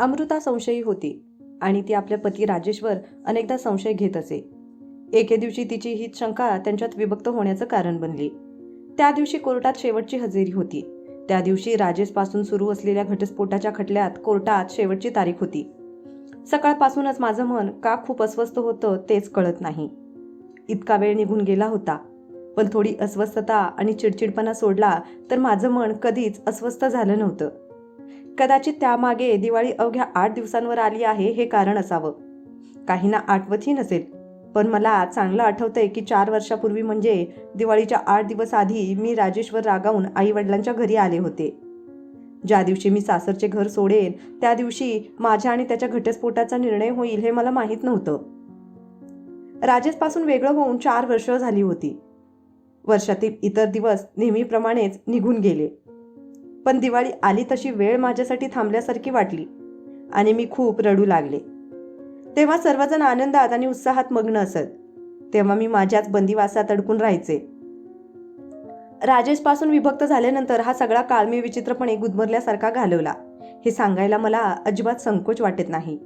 अमृता संशयी होती आणि ती आपल्या पती राजेशवर अनेकदा संशय घेत असे. एके दिवशी तिची ही शंका त्यांच्यात विभक्त होण्याचं कारण बनली. त्या दिवशी कोर्टात शेवटची हजेरी होती. त्या दिवशी राजेशपासून सुरू असलेल्या घटस्फोटाच्या खटल्यात कोर्टात शेवटची तारीख होती. सकाळपासूनच माझं मन का खूप अस्वस्थ होतं तेच कळत नाही. इतका वेळ निघून गेला होता. पण थोडी अस्वस्थता आणि चिडचिडपणा सोडला तर माझं मन कधीच अस्वस्थ झालं नव्हतं. कदाचित त्यामागे दिवाळी अवघ्या आठ दिवसांवर आली आहे हे कारण असावं. काहींना आठवतही नसेल. पण मला चांगलं आठवतंय की चार वर्षापूर्वी म्हणजे दिवाळीच्या आठ दिवस आधी मी राजेश्वर रागावून आई वडिलांच्या घरी आले होते. ज्या दिवशी मी सासरचे घर सोडेन त्या दिवशी माझ्या आणि त्याच्या घटस्फोटाचा निर्णय होईल हे मला माहीत नव्हतं. राजेशपासून वेगळं होऊन चार वर्ष झाली होती. वर्षातील इतर दिवस नेहमीप्रमाणेच निघून गेले. पण दिवाळी आली तशी वेळ माझ्यासाठी थांबल्यासारखी वाटली. आणि मी खूप रडू लागले. तेव्हा सर्वजण आनंदात आणि उत्साहात मग्न असत. तेव्हा मी माझ्याच बंदिवासात अडकून राहायचे. राजेशपासून विभक्त झाल्यानंतर हा सगळा काळ मी विचित्रपणे गुदमरल्यासारखा घालवला. हे सांगायला मला अजिबात संकोच वाटत नाही.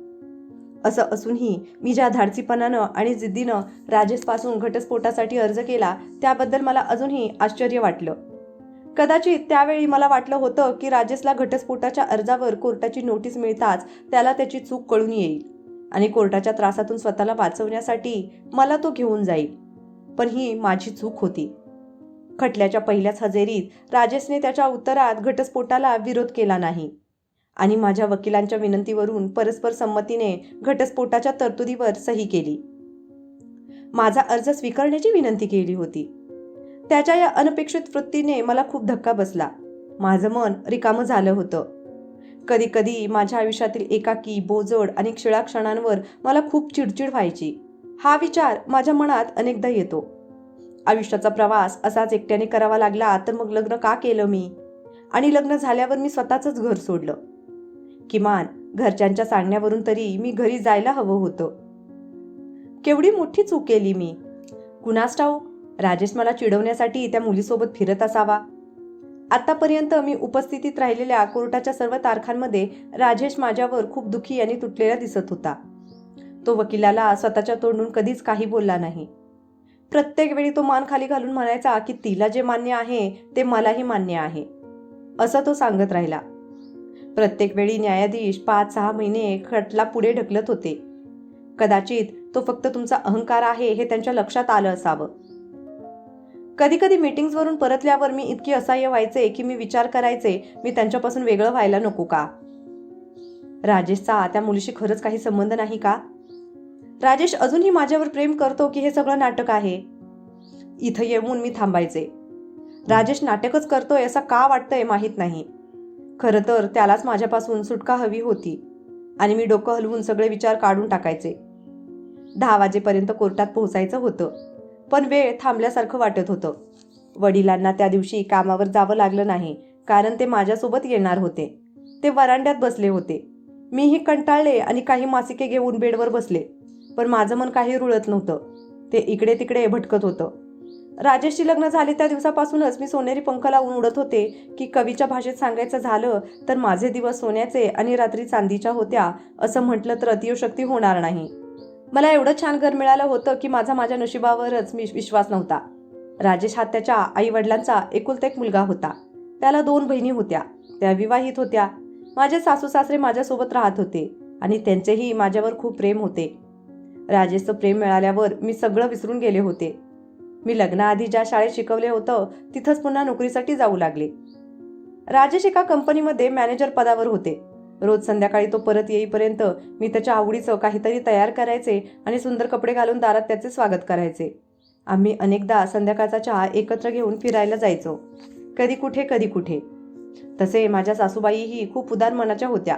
असं असूनही मी ज्या धाडसीपणानं आणि जिद्दीनं राजेशपासून घटस्फोटासाठी अर्ज केला त्याबद्दल मला अजूनही आश्चर्य वाटलं. कदाचित त्यावेळी मला वाटलं होतं की राजेशला घटस्फोटाच्या अर्जावर कोर्टाची नोटीस मिळताच त्याला त्याची चूक कळून येईल. आणि कोर्टाच्या त्रासातून स्वतःला वाचवण्यासाठी मला तो घेऊन जाईल. पण ही माझी चूक होती. खटल्याच्या पहिल्याच हजेरीत राजेशने त्याच्या उत्तरात घटस्फोटाला विरोध केला नाही. आणि माझ्या वकिलांच्या विनंतीवरून परस्पर संमतीने घटस्फोटाच्या तरतुदीवर सही केली. माझा अर्ज स्वीकारण्याची विनंती केली होती. त्याच्या या अनपेक्षित वृत्तीने मला खूप धक्का बसला. माझं मन रिकामं झालं होतं. कधी कधी माझ्या आयुष्यातील एकाकी बोजड आणि क्षिळा क्षणांवर मला खूप चिडचिड व्हायची. हा विचार माझ्या मनात अनेकदा येतो. आयुष्याचा प्रवास असाच एकट्याने करावा लागला तर मग लग्न का केलं मी? आणि लग्न झाल्यावर मी स्वतःच घर सोडलं. किमान घरच्यांच्या सांगण्यावरून तरी मी घरी जायला हवं होतं. केवढी मोठी चूक केली मी. कुणास ठाऊ राजेश मला चिडवण्यासाठी त्या मुलीसोबत फिरत असावा. आतापर्यंत मी उपस्थितीत राहिलेल्या कोर्टाच्या सर्व तारखांमध्ये राजेश माझ्यावर खूप दुखी आणि तुटलेला दिसत होता. तो वकिलाला स्वतःच्या तोंडून कधीच काही बोलला नाही. प्रत्येक वेळी तो मान खाली घालून म्हणायचा की तिला जे मान्य आहे ते मलाही मान्य आहे. असं तो सांगत राहिला. प्रत्येक वेळी न्यायाधीश पाच सहा महिने खटला पुढे ढकलत होते. कदाचित तो फक्त तुमचा अहंकार आहे हे त्यांच्या लक्षात आलं असावं. कधी कधी मीटिंग्सवरून परतल्यावर मी इतकी असह्य व्हायचे की मी विचार करायचे मी त्यांच्यापासून वेगळं व्हायला नको का? राजेशचा त्या मुलीशी खरंच काही संबंध नाही का? राजेश अजूनही माझ्यावर प्रेम करतो की हे सगळं नाटक आहे. इथं येऊन मी थांबायचे. राजेश नाटकच करतोय असं का वाटतंय माहीत नाही. खरं तर त्यालाच माझ्यापासून सुटका हवी होती आणि मी डोकं हलवून सगळे विचार काढून टाकायचे. दहा वाजेपर्यंत कोर्टात पोहोचायचं होतं. पण वेळ थांबल्यासारखं वाटत होतं. वडिलांना त्या दिवशी कामावर जावं लागलं नाही कारण ते माझ्यासोबत येणार होते. ते वरांड्यात बसले होते. मीही कंटाळले आणि काही मासिके घेऊन बेडवर बसले पण माझं मन काही रुळत नव्हतं. ते इकडे तिकडे भटकत होतं. राजेशची लग्न झाले त्या दिवसापासूनच मी सोनेरी पंख लावून उडत होते की कवीच्या भाषेत सांगायचं झालं तर माझे दिवस सोन्याचे आणि रात्री चांदीच्या होत्या असं म्हटलं तर अतिशक्ती होणार नाही. मला एवढं छान घर मिळालं होतं की माझा माझ्या नशिबावरच मी विश्वास नव्हता. राजेश हा त्याच्या आई वडिलांचा एकुलता एक मुलगा होता. त्याला दोन बहिणी होत्या. त्या विवाहित होत्या. माझे सासू सासरे माझ्यासोबत राहत होते आणि त्यांचेही माझ्यावर खूप प्रेम होते. राजेशचं प्रेम मिळाल्यावर मी सगळं विसरून गेले होते. मी लग्नाआधी ज्या शाळेत शिकवले होतं तिथंच पुन्हा नोकरीसाठी जाऊ लागले. राजेश एका कंपनीमध्ये मॅनेजर पदावर होते. रोज संध्याकाळी तो परत येईपर्यंत मी त्याच्या आवडीचं काहीतरी तयार करायचे आणि सुंदर कपडे घालून दारात त्याचे स्वागत करायचे. आम्ही अनेकदा संध्याकाळचा चहा एकत्र घेऊन फिरायला जायचो. कधी कुठे कधी कुठे. तसे माझ्या सासूबाईही खूप उदार मनाच्या होत्या.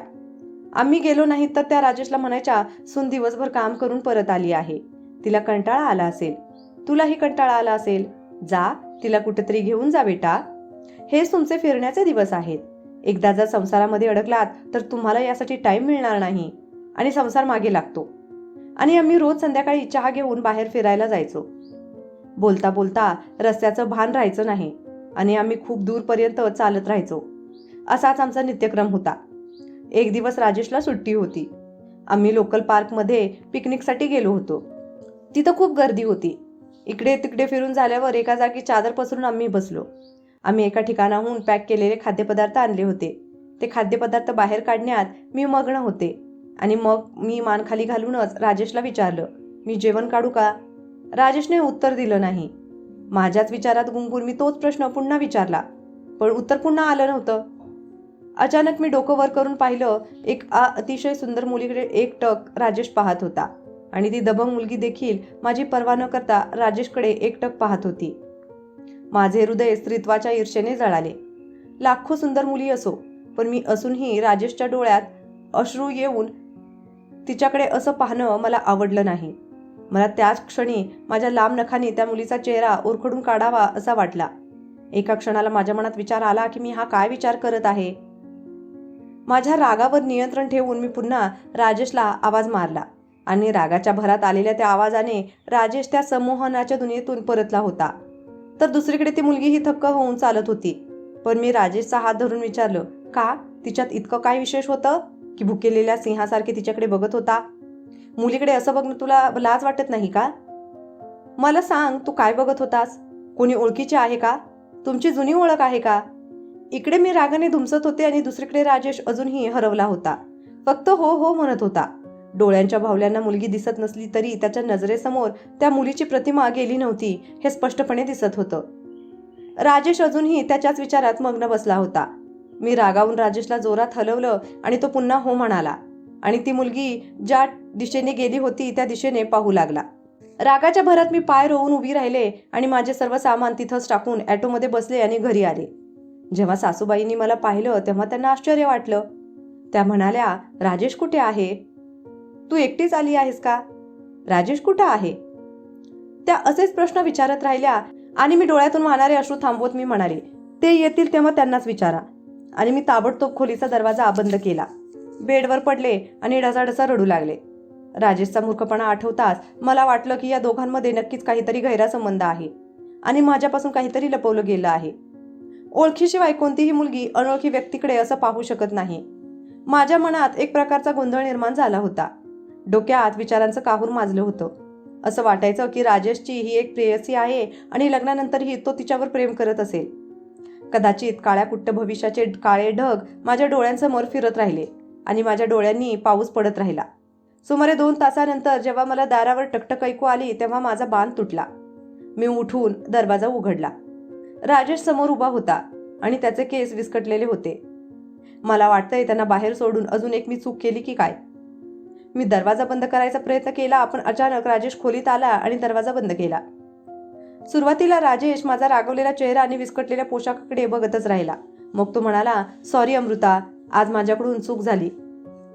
आम्ही गेलो नाही तर त्या राजेशला म्हणायच्या सून दिवसभर काम करून परत आली आहे. तिला कंटाळा आला असेल. तुलाही कंटाळा आला असेल. जा तिला कुठेतरी घेऊन जा बेटा. हेच तुमचे फिरण्याचे दिवस आहेत. एकदा जर संसारामध्ये अडकलात तर तुम्हाला यासाठी टाईम मिळणार नाही. आणि संसार मागे लागतो. आणि आम्ही रोज संध्याकाळी चहा घेऊन बाहेर फिरायला जायचो. बोलता बोलता रस्त्याचं भान राहायचं नाही. आणि आम्ही खूप दूरपर्यंत चालत राहायचो. असाच आमचा नित्यक्रम होता. एक दिवस राजेशला सुट्टी होती. आम्ही लोकल पार्कमध्ये पिकनिकसाठी गेलो होतो. तिथं खूप गर्दी होती. इकडे तिकडे फिरून झाल्यावर एका जागी चादर पसरून आम्ही बसलो. आम्ही एका ठिकाणाहून पॅक केलेले खाद्यपदार्थ आणले होते. ते खाद्यपदार्थ बाहेर काढण्यात मी मग्न होते आणि मग मी मान खाली घालूनच राजेशला विचारलं मी जेवण काढू का? राजेशने उत्तर दिलं नाही. माझ्याच विचारात गुंगून मी तोच प्रश्न पुन्हा विचारला पण उत्तर पुन्हा आलं नव्हतं. अचानक मी डोकं वर करून पाहिलं एक आ- अतिशय सुंदर मुलीकडे एक टक राजेश पाहत होता आणि ती दबंग मुलगी देखील माझी पर्वा न करता राजेशकडे एकटक पाहत होती. माझे हृदय स्त्रीत्वाच्या ईर्षेने जळाले. लाखो सुंदर मुली असो पण मी असूनही राजेशच्या डोळ्यात अश्रू येऊन तिच्याकडे असं पाहणं मला आवडलं नाही. मला त्याच क्षणी माझ्या लांब नखाने त्या मुलीचा चेहरा ओरखडून काढावा असा वाटला. एका क्षणाला माझ्या मनात विचार आला की मी हा काय विचार करत आहे? माझ्या रागावर नियंत्रण ठेवून मी पुन्हा राजेशला आवाज मारला आणि रागाच्या भरात आलेल्या त्या आवाजाने राजेश त्या संमोहनाच्या दुनियेतून परतला होता. तर दुसरीकडे ती मुलगी ही थक्क होऊन चालत होती. पण मी राजेशचा हात धरून विचारलं का? तिच्यात इतकं काय विशेष होतं? की भुकेलेल्या सिंहासारखे तिच्याकडे बघत होता? मुलीकडे असं बघणं तुला लाज वाटत नाही का? मला सांग तू काय बघत होतास? कोणी ओळखीचे आहे का? तुमची जुनी ओळख आहे का? इकडे मी रागाने धुमसत होते आणि दुसरीकडे राजेश अजूनही हरवला होता. फक्त हो हो म्हणत होता. डोळ्यांच्या भावल्यांना मुलगी दिसत नसली तरी त्याच्या नजरेसमोर त्या मुलीची प्रतिमा गेली नव्हती हे स्पष्टपणे दिसत होतं. राजेश अजूनही त्याच्याच विचारात मग्न बसला होता. मी रागावून राजेशला जोरात हलवलं आणि तो पुन्हा हो म्हणाला. आणि ती मुलगी ज्या दिशेने गेली होती त्या दिशेने पाहू लागला. रागाच्या भरात मी पाय रोवून उभी राहिले आणि माझे सर्व सामान तिथंच टाकून ॲटोमध्ये बसले आणि घरी आले. जेव्हा सासूबाईंनी मला पाहिलं तेव्हा त्यांना आश्चर्य वाटलं. त्या म्हणाल्या राजेश कुठे आहे? तू एकटीच आली आहेस का? राजेश कुठं आहे? त्या असेच प्रश्न विचारत राहिल्या आणि मी डोळ्यातून वाहणारे अश्रू थांबवत मी म्हणाले ते येतील तेव्हा त्यांनाच विचारा. आणि मी ताबडतोब खोलीचा दरवाजा बंद केला. बेडवर पडले आणि डसाडसा रडू लागले. राजेशचा मूर्खपणा आठवताच मला वाटलं की या दोघांमध्ये नक्कीच काहीतरी गैरा संबंध आहे आणि माझ्यापासून काहीतरी लपवलं गेलं आहे. ओळखीशिवाय कोणतीही मुलगी अनोळखी व्यक्तीकडे असं पाहू शकत नाही. माझ्या मनात एक प्रकारचा गोंधळ निर्माण झाला होता. डोक्यात विचारांचं काहूर माजलं होतं. असं वाटायचं की राजेशची ही एक प्रेयसी आहे आणि लग्नानंतरही तो तिच्यावर प्रेम करत असेल. कदाचित काळ्या कुट्ट भविष्याचे काळे ढग माझ्या डोळ्यांसमोर फिरत राहिले आणि माझ्या डोळ्यांनी पाऊस पडत राहिला. सुमारे दोन तासानंतर जेव्हा मला दारावर टकटक ऐकू आली तेव्हा माझा बांध तुटला. मी उठून दरवाजा उघडला. राजेश समोर उभा होता आणि त्याचे केस विस्कटलेले होते. मला वाटतंय त्यांना बाहेर सोडून अजून एक मी चूक केली की काय? मी दरवाजा बंद करायचा प्रयत्न केला पण अचानक राजेश खोलीत आला आणि दरवाजा बंद केला. सुरुवातीला राजेश माझा रागवलेला चेहरा आणि विस्कटलेल्या पोशाखाकडे बघतच राहिला. मग तो म्हणाला सॉरी अमृता आज माझ्याकडून चूक झाली.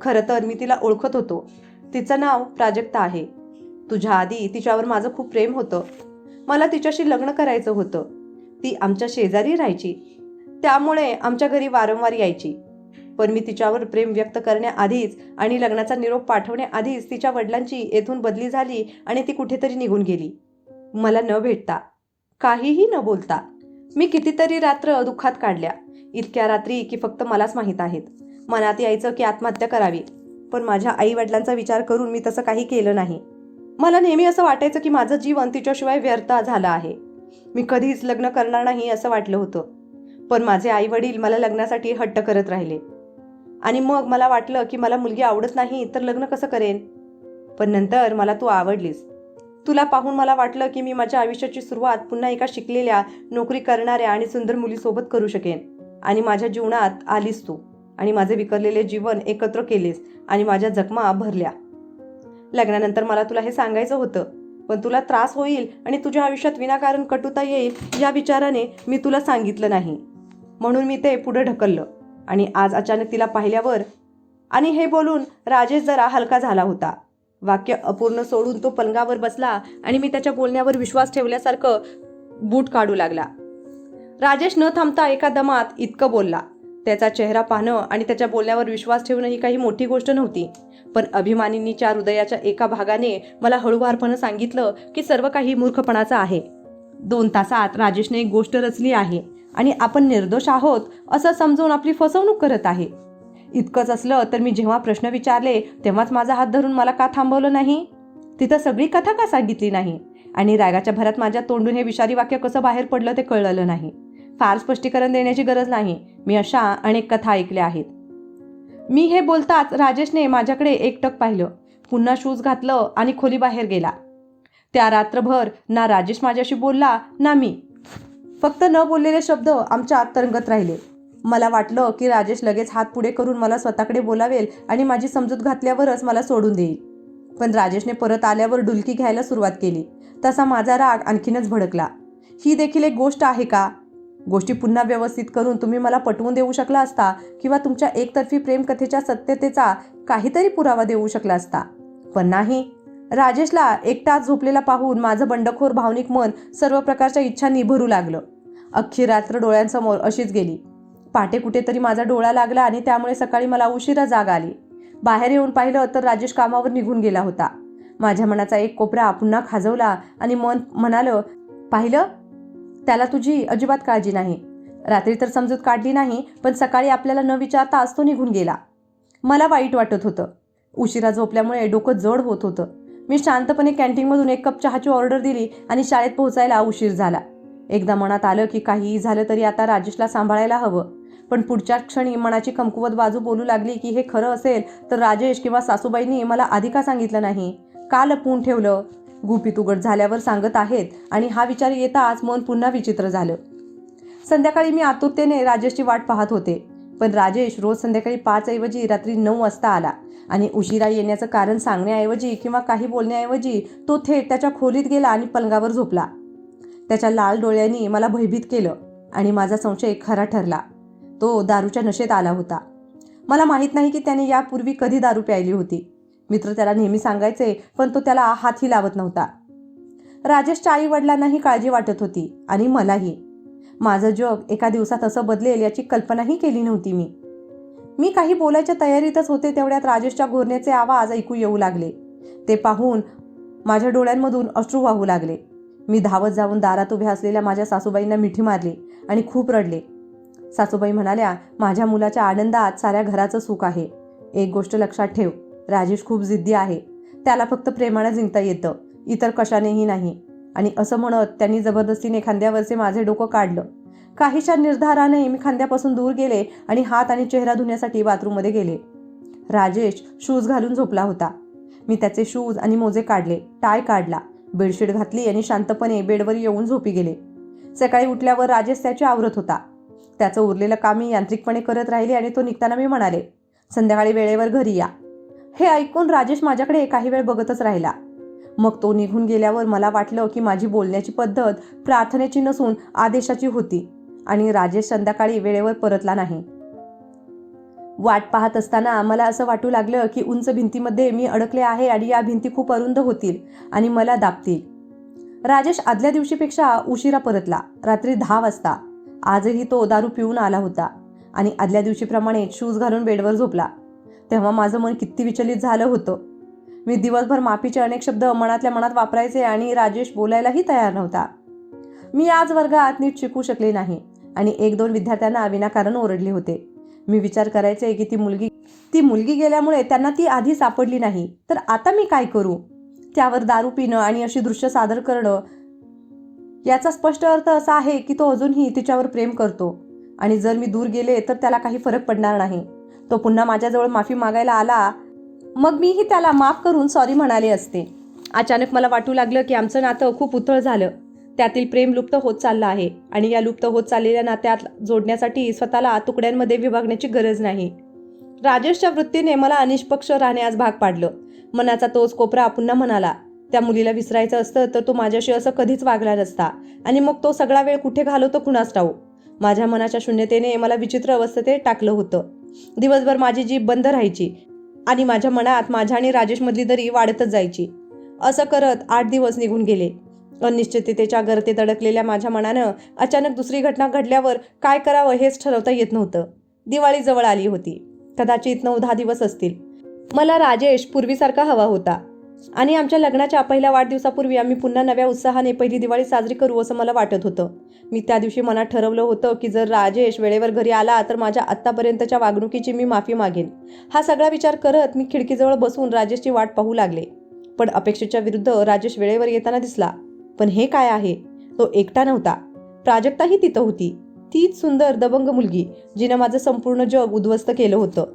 खरं तर मी तिला ओळखत होतो. तिचं नाव प्राजक्ता आहे. तुझ्या आधी तिच्यावर माझं खूप प्रेम होतं. मला तिच्याशी लग्न करायचं होतं. ती आमच्या शेजारी राहायची. त्यामुळे आमच्या घरी वारंवार यायची. पण मी तिच्यावर प्रेम व्यक्त करण्याआधीच आणि लग्नाचा निरोप पाठवण्याआधीच तिच्या वडिलांची येथून बदली झाली आणि ती कुठेतरी निघून गेली. मला न भेटता काहीही न बोलता मी कितीतरी रात्र दुःखात काढल्या. इतक्या रात्री की फक्त मलाच माहीत आहेत. मनात यायचं की आत्महत्या करावी. पण माझ्या आई वडिलांचा विचार करून मी तसं काही केलं नाही. मला नेहमी असं वाटायचं की माझं जीवन तिच्याशिवाय व्यर्थ झालं आहे. मी कधीच लग्न करणार नाही असं वाटलं होतं. पण माझे आई वडील मला लग्नासाठी हट्ट करत राहिले. आणि मग मला वाटलं की मला मुलगी आवडत नाही तर लग्न कसं करेन? पण नंतर मला तू आवडलीस. तुला पाहून मला वाटलं की मी माझ्या आयुष्याची सुरुवात पुन्हा एका शिकलेल्या नोकरी करणाऱ्या आणि सुंदर मुलीसोबत करू शकेन. आणि माझ्या जीवनात आलीस तू. आणि माझे विकरलेले जीवन एकत्र केलेस. आणि माझ्या जखमा भरल्या. लग्नानंतर मला तुला हे सांगायचं होतं. पण तुला त्रास होईल आणि तुझ्या आयुष्यात विनाकारण कटुता येईल या विचाराने मी तुला सांगितलं नाही. म्हणून मी ते पुढे ढकललं. आणि आज अचानक तिला पाहिल्यावर आणि हे बोलून राजेश जरा हलका झाला होता. वाक्य अपूर्ण सोडून तो पलंगावर बसला आणि मी त्याच्या बोलण्यावर विश्वास ठेवल्यासारखं बूट काढू लागला. राजेश न थांबता एका दमात इतकं बोलला. त्याचा चेहरा पाहणं आणि त्याच्या बोलण्यावर विश्वास ठेवणं ही काही मोठी गोष्ट नव्हती. पण अभिमानिनीच्या हृदयाच्या एका भागाने मला हळूवारपणे सांगितलं की सर्व काही मूर्खपणाचं आहे. दोन तासात राजेशने एक गोष्ट रचली आहे. आणि आपण निर्दोष आहोत असं समजून आपली फसवणूक करत आहे. इतकंच असलं तर मी जेव्हा प्रश्न विचारले तेव्हाच माझा हात धरून मला का थांबवलं नाही? तिथं सगळी कथा का सांगितली नाही? आणि रागाच्या भरात माझ्या तोंडून हे विषारी वाक्य कसं बाहेर पडलं ते कळलं नाही. फार स्पष्टीकरण देण्याची गरज नाही. मी अशा अनेक कथा ऐकल्या आहेत. मी हे बोलताच राजेशने माझ्याकडे एकटक पाहिलं. पुन्हा शूज घातलं आणि खोली बाहेर गेला. त्या रात्रभर ना राजेश माझ्याशी बोलला ना मी. फक्त न बोललेले शब्द आमच्या आत तरंगत राहिले. मला वाटलं की राजेश लगेच हात पुढे करून मला स्वतःकडे बोलावेल आणि माझी समजूत घातल्यावरच मला सोडून देईल. पण राजेशने परत आल्यावर डुलकी घ्यायला सुरुवात केली. तसा माझा राग आणखीनच भडकला. ही देखील एक गोष्ट आहे का? गोष्टी पुन्हा व्यवस्थित करून तुम्ही मला पटवून देऊ शकला असता किंवा तुमच्या एकतर्फी प्रेमकथेच्या सत्यतेचा काहीतरी पुरावा देऊ शकला असता? पण नाही. राजेशला एकटाच झोपलेला पाहून माझं बंडखोर भावनिक मन सर्व प्रकारच्या इच्छांनी भरू लागलं. अख्खी रात्र डोळ्यांसमोर अशीच गेली. पहाटे कुठेतरी माझा डोळा लागला आणि त्यामुळे सकाळी मला उशिरा जाग आली. बाहेर येऊन पाहिलं तर राजेश कामावर निघून गेला होता. माझ्या मनाचा एक कोपरा पुन्हा खाजवला आणि मन म्हणालं पाहिलं? त्याला तुझी अजिबात काळजी नाही. रात्री तर समजूत काढली नाही पण सकाळी आपल्याला न विचारताच तो निघून गेला. मला वाईट वाटत होतं. उशिरा झोपल्यामुळे डोकं जड होत होतं. मी शांतपणे कॅन्टीनमधून एक कप चहाची ऑर्डर दिली आणि शाळेत पोहोचायला उशीर झाला. एकदा मनात आलं की काहीही झालं तरी आता राजेशला सांभाळायला हवं. पण पुढच्या क्षणी मनाची कमकुवत बाजू बोलू लागली की हे खरं असेल तर राजेश किंवा सासूबाईंनी मला आधी का सांगितलं नाही? का लपवून ठेवलं? गुपित उघड झाल्यावर सांगत आहेत आणि हा विचार येताच मन पुन्हा विचित्र झालं. संध्याकाळी मी आतुरतेने राजेशची वाट पाहत होते. पण राजेश रोज संध्याकाळी पाच ऐवजी रात्री नऊ वाजता आला आणि उशिरा येण्याचं कारण सांगण्याऐवजी किंवा काही बोलण्याऐवजी तो थेट त्याच्या खोलीत गेला आणि पलंगावर झोपला. त्याच्या लाल डोळ्यांनी मला भयभीत केलं आणि माझा संशय खरा ठरला. तो दारूच्या नशेत आला होता. मला माहीत नाही की त्याने यापूर्वी कधी दारू प्यायली होती. मित्र त्याला नेहमी सांगायचे पण तो त्याला हातही लावत नव्हता. राजेशच्या आई वडिलांनाही काळजी वाटत होती आणि मलाही. माझं जग एका दिवसात असं बदलेल याची कल्पनाही केली नव्हती मी. मी काही बोलायच्या तयारीतच होते तेवढ्यात राजेशच्या घोरण्याचे आवाज ऐकू येऊ लागले. ते पाहून माझ्या डोळ्यांमधून अश्रू वाहू लागले. मी धावत जाऊन दारात उभ्या असलेल्या माझ्या सासूबाईंना मिठी मारली आणि खूप रडले. सासूबाई म्हणाल्या माझ्या मुलाच्या आनंदात साऱ्या घराचं सुख आहे. एक गोष्ट लक्षात ठेव राजेश खूप जिद्दी आहे. त्याला फक्त प्रेमानं जिंकता येतं इतर कशानेही नाही. आणि असं म्हणत त्यांनी जबरदस्तीने खांद्यावरचे माझे डोकं काढलं. काहीशा निर्धाराने मी खांद्यापासून दूर गेले आणि हात आणि चेहरा धुण्यासाठी बाथरूममध्ये गेले. राजेश शूज घालून झोपला होता. मी त्याचे शूज आणि मोजे काढले टाय काढला. बेडशीट घातली आणि शांतपणे बेडवर येऊन झोपी गेले. सकाळी उठल्यावर राजेश त्याचे आवरत होता. त्याचं उरलेलं काम मी यांत्रिकपणे करत राहिले आणि तो निघताना मी म्हणाले संध्याकाळी वेळेवर घरी या. हे ऐकून राजेश माझ्याकडे काही वेळ बघतच राहिला. मग तो निघून गेल्यावर मला वाटलं की माझी बोलण्याची पद्धत प्रार्थनेची नसून आदेशाची होती आणि राजेश संध्याकाळी वेळेवर परतला नाही. वाट पाहत असताना मला असं वाटू लागलं की उंच भिंतीमध्ये मी अडकले आहे आणि या भिंती खूप अरुंद होतील आणि मला दाबतील. राजेश आदल्या दिवशीपेक्षा उशिरा परतला. रात्री दहा वाजता. आजही तो दारू पिऊन आला होता आणि आदल्या दिवशीप्रमाणे शूज घालून बेडवर झोपला. तेव्हा माझं मन किती विचलित झालं होतं. मी दिवसभर माफीचे अनेक शब्द मनातल्या मनात वापरायचे आणि राजेश बोलायलाही तयार नव्हता. मी आज वर्गात नीट शिकू शकले नाही आणि एक दोन विद्यार्थ्यांना विनाकारण ओरडले होते. मी विचार करायचे की ती मुलगी ती मुलगी गेल्यामुळे त्यांना ती आधी सापडली नाही. तर आता मी काय करू? त्यावर दारू पिणं आणि अशी दृश्य सादर करणं याचा स्पष्ट अर्थ असा आहे की तो अजूनही तिच्यावर प्रेम करतो. आणि जर मी दूर गेले तर त्याला काही फरक पडणार नाही. तो पुन्हा माझ्याजवळ माफी मागायला आला मग मीही त्याला माफ करून सॉरी म्हणाले असते. अचानक मला वाटू लागलं की आमचं नातं खूप उथळ झालं. त्यातील प्रेम लुप्त होत चाललं आहे आणि या लुप्त होत चाललेल्या नात्यात जोडण्यासाठी स्वतःला तुकड्यांमध्ये विभागण्याची गरज नाही. राजेशच्या वृत्तीने मला अनिष्पक्ष राहण्यास भाग पाडलं. मनाचा तोच कोपरा पुन्हा म्हणाला त्या मुलीला विसरायचं असतं तर तो माझ्याशी असं कधीच वागला नसता आणि मग तो सगळा वेळ कुठे घालवतो कुणास ठाऊ माझ्या मनाच्या शून्यतेने मला विचित्र अवस्थेत टाकलं होतं. दिवसभर माझी जीभ बंद राहायची आणि माझ्या मनात माझ्या आणि राजेशमधली दरी वाढतच जायची. असं करत आठ दिवस निघून गेले. अनिश्चिततेच्या गर्तेत अडकलेल्या माझ्या मनानं अचानक दुसरी घटना घडल्यावर काय करावं हेच ठरवता येत नव्हतं. दिवाळी जवळ आली होती. कदाचित नऊ दहा दिवस असतील. मला राजेश पूर्वीसारखा हवा होता. आणि आमच्या लग्नाच्या पहिल्या वाढदिवसापूर्वी आम्ही पुन्हा नव्या उत्साहाने पहिली दिवाळी साजरी करू असं मला वाटत होतं. मी त्या दिवशी मनात ठरवलं होतं की जर राजेश वेळेवर घरी आला तर माझ्या आत्तापर्यंतच्या वागणुकीची मी माफी मागेन. हा सगळा विचार करत मी खिडकीजवळ बसून राजेशची वाट पाहू लागले. पण अपेक्षेच्या विरुद्ध राजेश वेळेवर येताना दिसला. पण हे काय आहे? तो एकटा नव्हता. प्राजक्ताही तिथं होती. तीच सुंदर दबंग मुलगी जिनं माझं संपूर्ण जग उद्ध्वस्त केलं होतं.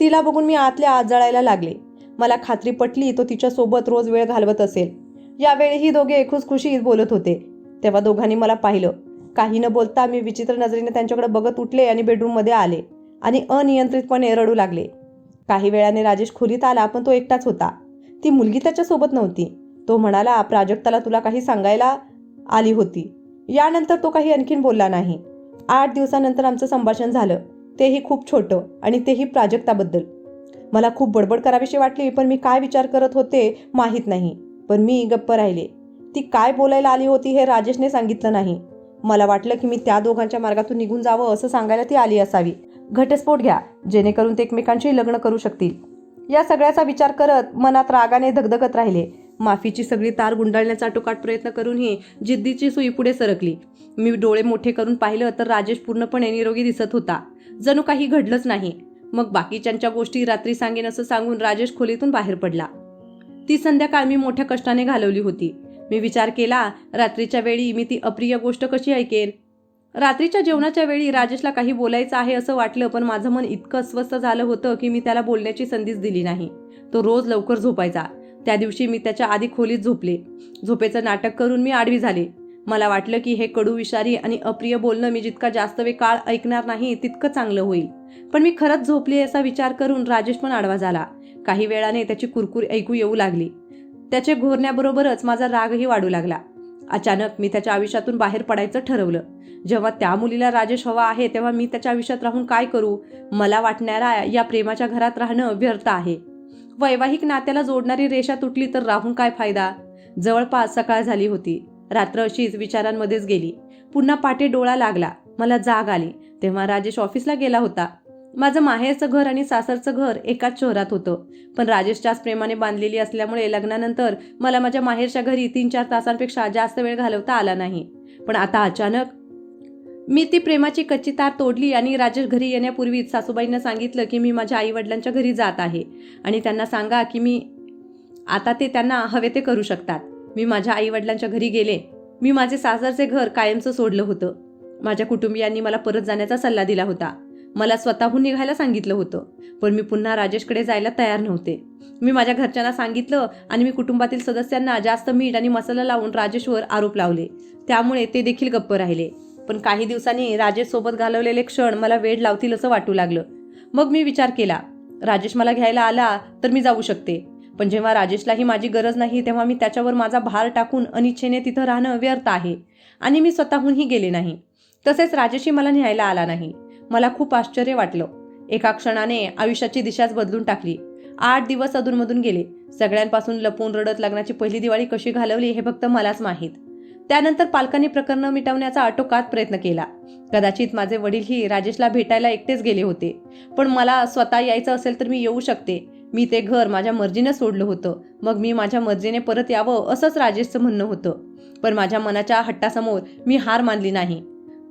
तिला बघून मी आतल्या आत जळायला लागले. मला खात्री पटली तो तिच्यासोबत रोज वेळ घालवत असेल. यावेळीही दोघे खुशखुशीत बोलत होते. तेव्हा दोघांनी मला पाहिलं. काही न बोलता मी विचित्र नजरेने त्यांच्याकडे बघत उठले आणि बेडरूममध्ये आले आणि अनियंत्रितपणे रडू लागले. काही वेळाने राजेश खोलीत आला पण तो एकटाच होता. ती मुलगी त्याच्यासोबत नव्हती. तो म्हणाला प्राजक्ताला तुला काही सांगायला आली होती. यानंतर तो काही आणखीन बोलला नाही. आठ दिवसानंतर आमचं संभाषण झालं. तेही खूप छोटं आणि तेही प्राजक्ताबद्दल. मला खूप बडबड करावीशी वाटली पण मी काय विचार करत होते माहीत नाही. पण मी गप्प राहिले. ती काय बोलायला आली होती हे राजेशने सांगितलं नाही. मला वाटलं की मी त्या दोघांच्या मार्गातून निघून जावं असं सांगायला ती आली असावी. घटस्फोट घ्या जेणेकरून ते एकमेकांशी लग्न करू शकतील. या सगळ्याचा विचार करत मनात रागाने धगधगत राहिले. माफीची सगळी तार गुंडाळण्याचा टोकाट प्रयत्न करूनही जिद्दीची सुई पुढे सरकली. मी डोळे मोठे करून पाहिलं तर राजेश पूर्णपणे निरोगी दिसत होता. जणू काही घडलंच नाही. मग बाकीच्यांच्या गोष्टी रात्री सांगेन असं सांगून राजेश खोलीतून बाहेर पडला. ती संध्याकाळ मी मोठ्या कष्टाने घालवली होती. मी विचार केला रात्रीच्या वेळी मी ती अप्रिय गोष्ट कशी ऐकेन? रात्रीच्या जेवणाच्या वेळी राजेशला काही बोलायचं आहे असं वाटलं पण माझं मन इतकं अस्वस्थ झालं होतं की मी त्याला बोलण्याची संधीच दिली नाही. तो रोज लवकर झोपायचा. त्या दिवशी मी त्याच्या आधी खोलीत झोपले. झोपेचं नाटक करून मी आडवी झाले. मला वाटलं की हे कडू विषारी आणि अप्रिय बोलणं मी जितका जास्त वेळ काळ ऐकणार नाही तितकं चांगलं होईल. पण मी खरंच झोपले असा विचार करून राजेश पण आडवा झाला. काही वेळाने त्याची कुरकुर ऐकू येऊ लागली. त्याचे घोरण्याबरोबरच माझा रागही वाढू लागला. अचानक मी त्याच्या आयुष्यातून बाहेर पडायचं ठरवलं. जेव्हा त्या मुलीला राजेश हवा आहे तेव्हा मी त्याच्या आयुष्यात राहून काय करू? मला वाटणाऱ्या या प्रेमाच्या घरात राहणं व्यर्थ आहे. वैवाहिक नात्याला जोडणारी रेषा तुटली तर राहून काय फायदा? जवळपास सकाळ झाली होती. रात्र अशीच विचारांमध्येच गेली. पुन्हा पाटे डोळा लागला. मला जाग आली. तेव्हा राजेश ऑफिसला गेला होता. माझं माहेरचं घर आणि सासरचं घर एकाच शहरात होतं. पण राजेशच्याच प्रेमाने बांधलेली असल्यामुळे लग्नानंतर मला माझ्या माहेरच्या घरी तीन चार तासांपेक्षा जास्त वेळ घालवता आला नाही. पण आता अचानक मी ती प्रेमाची कच्ची तार तोडली आणि राजेश घरी येण्यापूर्वीच सासूबाईंना सांगितलं की मी माझ्या आईवडिलांच्या घरी जात आहे. आणि त्यांना सांगा की मी आता ते त्यांना हवे ते करू शकतात. मी माझ्या आईवडिलांच्या घरी गेले. मी माझे सासरचे घर कायमचं सोडलं होतं. माझ्या कुटुंबियांनी मला परत जाण्याचा सल्ला दिला होता. मला स्वतःहून निघायला सांगितलं होतं. पण मी पुन्हा राजेशकडे जायला तयार नव्हते. मी माझ्या घरच्यांना सांगितलं आणि मी कुटुंबातील सदस्यांना जास्त मीठ आणि मसाला लावून राजेशवर आरोप लावले. त्यामुळे ते देखील गप्प राहिले. पण काही दिवसांनी राजेशसोबत घालवलेले क्षण मला वेळ लावतील असं वाटू लागलं. मग मी विचार केला राजेश मला घ्यायला आला तर मी जाऊ शकते. पण जेव्हा राजेशलाही माझी गरज नाही तेव्हा मी त्याच्यावर माझा भार टाकून अनिच्छेने तिथं राहणं व्यर्थ आहे आणि मी स्वतःहूनही गेले नाही. तसेच राजेशही मला न्यायला आला नाही. मला खूप आश्चर्य वाटलं. एका क्षणाने आयुष्याची दिशाच बदलून टाकली. आठ दिवस अधूनमधून गेले. सगळ्यांपासून लपून रडत लग्नाची पहिली दिवाळी कशी घालवली हे फक्त मलाच माहीत. त्यानंतर पालकांनी प्रकरण मिटवण्याचा आटोकात प्रयत्न केला. कदाचित माझे वडीलही राजेशला भेटायला एकटेच गेले होते. पण मला स्वतः यायचं असेल तर मी येऊ शकते. मी ते घर माझ्या मर्जीने सोडलं होतं. मग मी माझ्या मर्जीने परत यावं असंच राजेशचं म्हणणं होतं. पण माझ्या मनाच्या हट्टासमोर मी हार मानली नाही.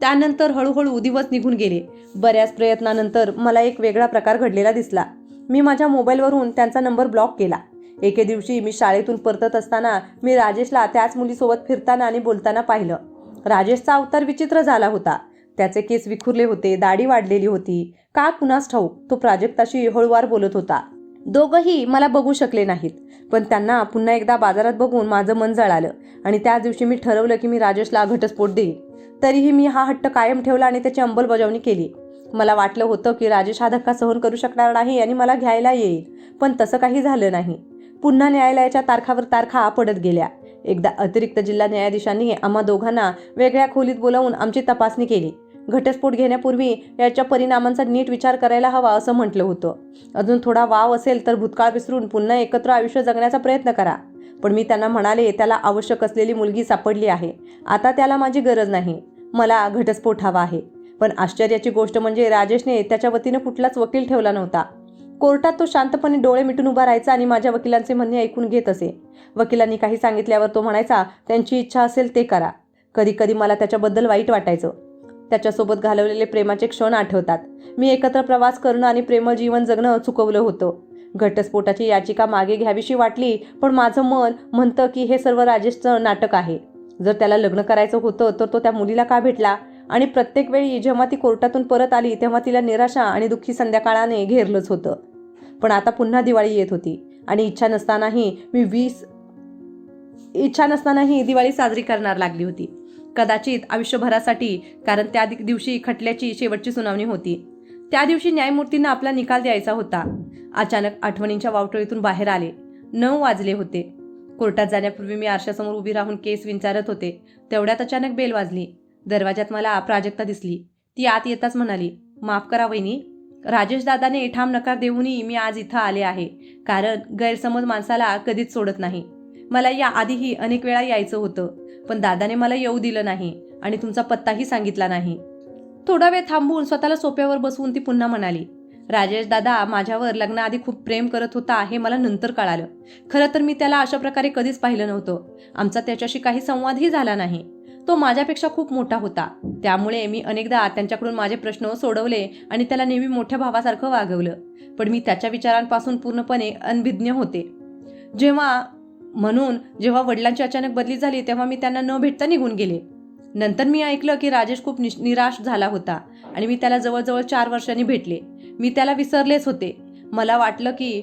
त्यानंतर हळूहळू दिवस निघून गेले. बऱ्याच प्रयत्नानंतर मला एक वेगळा प्रकार घडलेला दिसला. मी माझ्या मोबाईलवरून त्यांचा नंबर ब्लॉक केला. एके दिवशी मी शाळेतून परतत असताना मी राजेशला त्याच मुलीसोबत फिरताना आणि बोलताना पाहिलं. राजेशचा अवतार विचित्र झाला होता. त्याचे केस विखुरले होते दाढी वाढलेली होती. का कुणास ठाऊक तो प्राजक्ताशी हळूवार बोलत होता. दोघंही मला बघू शकले नाहीत पण त्यांना पुन्हा एकदा बाजारात बघून माझं मन जळालं आणि त्या दिवशी मी ठरवलं की मी राजेशला घटस्फोट देईन. तरीही मी हा हट्ट कायम ठेवला आणि त्याची अंमलबजावणी केली. मला वाटलं होतं की राजेश हा धक्का सहन करू शकणार नाही आणि मला घ्यायला येईल पण तसं काही झालं नाही. पुन्हा न्यायालयाच्या तारखावर तारखा पडत गेल्या. एकदा अतिरिक्त जिल्हा न्यायाधीशांनी आम्हा दोघांना वेगळ्या खोलीत बोलावून आमची तपासणी केली. घटस्फोट घेण्यापूर्वी याच्या परिणामांचा नीट विचार करायला हवा असं म्हटलं होतं. अजून थोडा वाव असेल तर भूतकाळ विसरून पुन्हा एकत्र आयुष्य जगण्याचा प्रयत्न करा. पण मी त्यांना म्हणाले त्याला आवश्यक असलेली मुलगी सापडली आहे. आता त्याला माझी गरज नाही. मला घटस्फोट हवा आहे. पण आश्चर्याची गोष्ट म्हणजे राजेशने त्याच्या वतीनं कुठलाच वकील ठेवला नव्हता. कोर्टात तो शांतपणे डोळे मिटून उभा राहायचा आणि माझ्या वकिलांचे म्हणणे ऐकून घेत असे. वकिलांनी काही सांगितल्यावर तो म्हणायचा त्यांची इच्छा असेल ते करा. कधी कधी मला त्याच्याबद्दल वाईट वाटायचं. त्याच्यासोबत घालवलेले प्रेमाचे क्षण आठवतात. मी एकत्र प्रवास करणं आणि प्रेमळ जीवन जगणं चुकवलं होतं. घटस्फोटाची याचिका मागे घ्यावीशी वाटली पण माझं मन म्हणतं की हे सर्व राजेशचं नाटक आहे. जर त्याला लग्न करायचं होतं तर तो त्या मुलीला का भेटला? आणि प्रत्येक वेळी जेव्हा ती कोर्टातून परत आली तेव्हा तिला निराशा आणि दुःखी संध्याकाळाने घेरलंच होतं. पण आता पुन्हा दिवाळी येत होती. आणि इच्छा नसतानाही मी वीस इच्छा नसतानाही दिवाळी साजरी करणार लागली होती. कदाचित आयुष्यभरासाठी कारण त्या दि- दिवशी खटल्याची शेवटची सुनावणी होती. त्या दिवशी न्यायमूर्तींना आपला निकाल द्यायचा होता. अचानक आठवणींच्या वावटळीतून बाहेर आले. नऊ वाजले होते. कोर्टात जाण्यापूर्वी मी आरशासमोर उभी राहून केस विचारत होते. तेवढ्यात अचानक बेल वाजली. दरवाजात मला प्राजक्ता दिसली. ती आत येताच म्हणाली माफ करा वहिनी. राजेश दादाने ठाम नकार देऊनही मी आज इथं आले आहे. कारण गैरसमज माणसाला कधीच सोडत नाही. मला या आधीही अनेक वेळा यायचं होतं पण दादाने मला येऊ दिलं नाही आणि तुमचा पत्ताही सांगितला नाही. थोडा वेळ थांबून स्वतःला सोप्यावर बसवून ती पुन्हा म्हणाली राजेश दादा माझ्यावर लग्नाआधी खूप प्रेम करत होता हे मला नंतर कळालं. खरं तर मी त्याला अशा प्रकारे कधीच पाहिलं नव्हतं. आमचा त्याच्याशी काही संवादही झाला नाही. तो माझ्यापेक्षा खूप मोठा होता. त्यामुळे मी अनेकदा त्यांच्याकडून माझे प्रश्न सोडवले आणि त्याला नेहमी मोठ्या भावासारखं वागवलं. पण मी त्याच्या विचारांपासून पूर्णपणे अनभिज्ञ होते. जेव्हा म्हणून जेव्हा वडिलांची अचानक बदली झाली तेव्हा मी त्यांना न भेटता निघून गेले. नंतर मी ऐकलं की राजेश खूप निश- निराश झाला होता आणि मी त्याला जवळजवळ चार वर्षांनी भेटले. मी त्याला विसरलेच होते. मला वाटलं की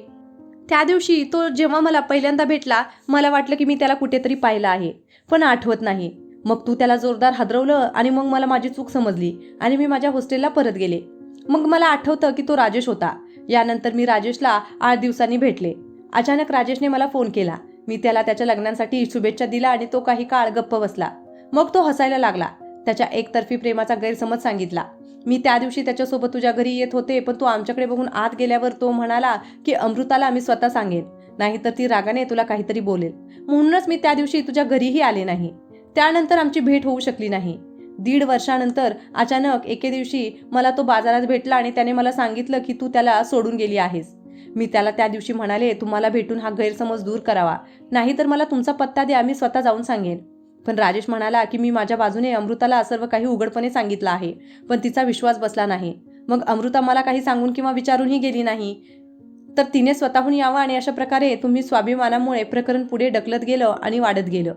त्या दिवशी तो जेव्हा मला पहिल्यांदा भेटला मला वाटलं की मी त्याला कुठेतरी पाहिलं आहे. पण आठवत नाही. मग तू त्याला जोरदार हादरवलं आणि मग मला माझी चूक समजली आणि मी माझ्या हॉस्टेलला परत गेले. मग मला आठवतं की तो राजेश होता. यानंतर मी राजेशला आठ दिवसांनी भेटले. अचानक राजेशने मला फोन केला. मी त्याला त्याच्या लग्नांसाठी शुभेच्छा दिला आणि तो काही काळ गप्प बसला. मग तो हसायला लागला. त्याच्या एकतर्फी प्रेमाचा गैरसमज सांगितला. मी त्या दिवशी त्याच्यासोबत तुझ्या घरी येत होते पण तू आमच्याकडे बघून आत गेल्यावर तो म्हणाला की अमृताला मी स्वतः सांगेन. नाहीतर ती रागाने तुला काहीतरी बोलेल. म्हणूनच मी त्या दिवशी तुझ्या घरीही आले नाही. त्यानंतर आमची भेट होऊ शकली नाही. दीड वर्षानंतर अचानक एके दिवशी मला तो बाजारात भेटला आणि त्याने मला सांगितलं की तू त्याला सोडून गेली आहेस. मी त्याला त्या दिवशी म्हणाले तुम्हाला भेटून हा गैरसमज दूर करावा. नाहीतर मला तुमचा पत्ता द्या मी स्वतः जाऊन सांगेन. पण राजेश म्हणाला की मी माझ्या बाजूने अमृताला सर्व काही उघडपणे सांगितलं आहे पण तिचा विश्वास बसला नाही. मग अमृता मला काही सांगून किंवा विचारूनही गेली नाही. तर तिने स्वतःहून यावं आणि अशा प्रकारे तुम्ही स्वाभिमानामुळे प्रकरण पुढे ढकलत गेलं आणि वाढत गेलं.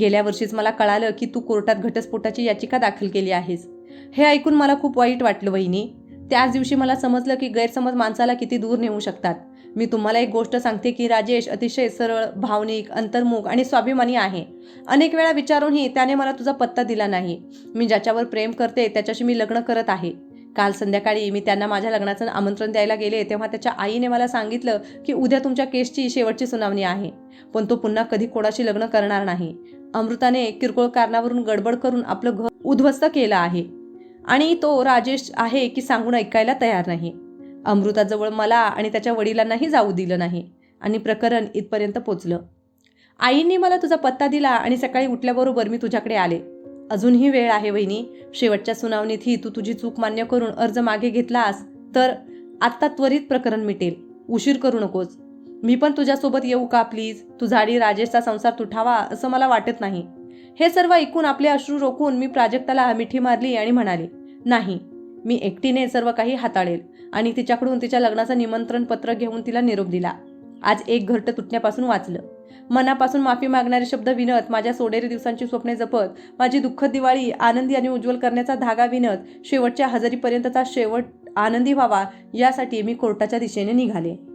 गेल्या वर्षीच मला कळालं की तू कोर्टात घटस्फोटाची याचिका दाखल केली आहेस. हे ऐकून मला खूप वाईट वाटलं वहिनी. त्याच दिवशी मला समजलं की गैरसमज माणसाला किती दूर नेऊ शकतात. मी तुम्हाला एक गोष्ट सांगते की राजेश अतिशय सरळ भावनिक अंतर्मुख आणि स्वाभिमानी आहे. अनेक वेळा विचारूनही त्याने मला तुझा पत्ता दिला नाही. मी ज्याच्यावर प्रेम करते त्याच्याशी मी लग्न करत आहे. काल संध्याकाळी मी त्यांना माझ्या लग्नाचं आमंत्रण द्यायला गेले तेव्हा त्याच्या आईने मला सांगितलं की उद्या तुमच्या केसची शेवटची सुनावणी आहे पण तो पुन्हा कधी कोणाशी लग्न करणार नाही. अमृताने किरकोळ कारणावरून गडबड करून आपलं घर उद्ध्वस्त केलं आहे. आणि तो राजेश आहे की सांगून ऐकायला तयार नाही. अमृताजवळ मला आणि त्याच्या वडिलांनाही जाऊ दिलं नाही आणि प्रकरण इथपर्यंत पोचलं. आईने मला तुझा पत्ता दिला आणि सकाळी उठल्याबरोबर मी तुझ्याकडे आले. अजूनही वेळ आहे वहिनी. शेवटच्या सुनावणीतही तू तुझी चूक मान्य करून अर्ज मागे घेतलास तर आत्ता त्वरित प्रकरण मिटेल. उशीर करू नकोस. मी पण तुझ्यासोबत येऊ का प्लीज तुझा आणि राजेशचा संसार तुटावा असं मला वाटत नाही. हे सर्व ऐकून आपले अश्रू रोखून मी प्राजक्ताला मिठी मारली आणि म्हणाले नाही मी एकटीने सर्व काही हाताळेल. आणि तिच्याकडून तिच्या लग्नाचं निमंत्रण पत्र घेऊन तिला निरोप दिला. आज एक घरटं तुटण्यापासून वाचलं. मनापासून माफी मागणारे शब्द विनत माझ्या सोनेरी दिवसांची स्वप्ने जपत माझी दुःखद दिवाळी आनंदी आणि उज्ज्वल करण्याचा धागा विनत शेवटच्या हजेरीपर्यंतचा शेवट आनंदी व्हावा यासाठी मी कोर्टाच्या दिशेने निघाले.